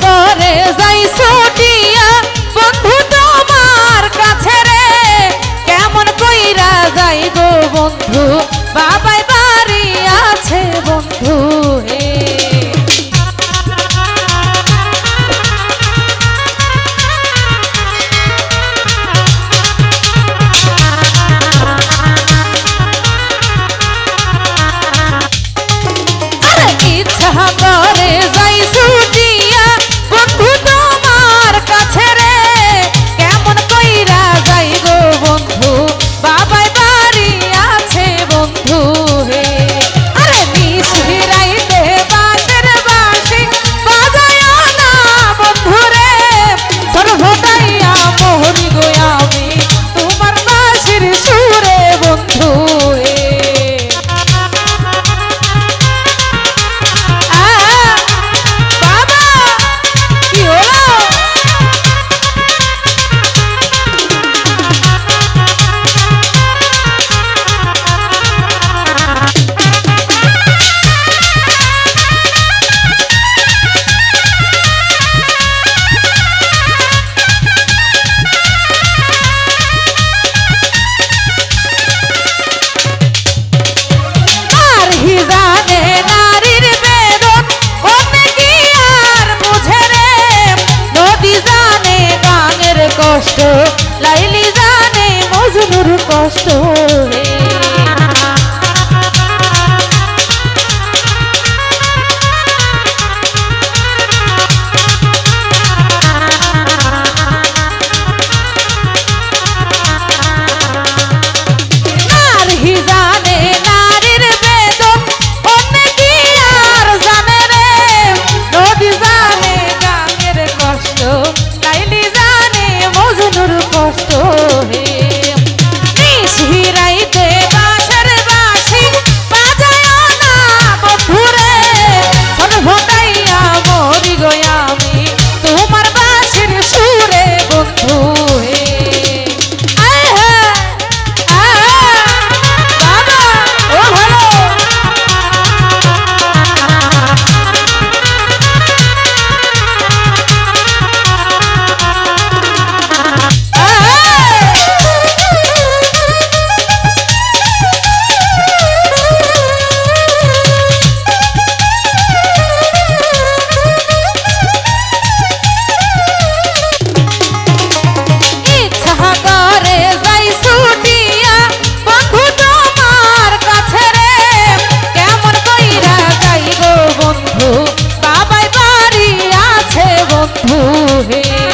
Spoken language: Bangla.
করে যাই ছুটিয়া বন্ধু তোমার কাছে রে কেমন কইরা যাই গো বন্ধু? বাবা কষ্ট। লাইলি জানে মজনুর কষ্ট। প্রভু হে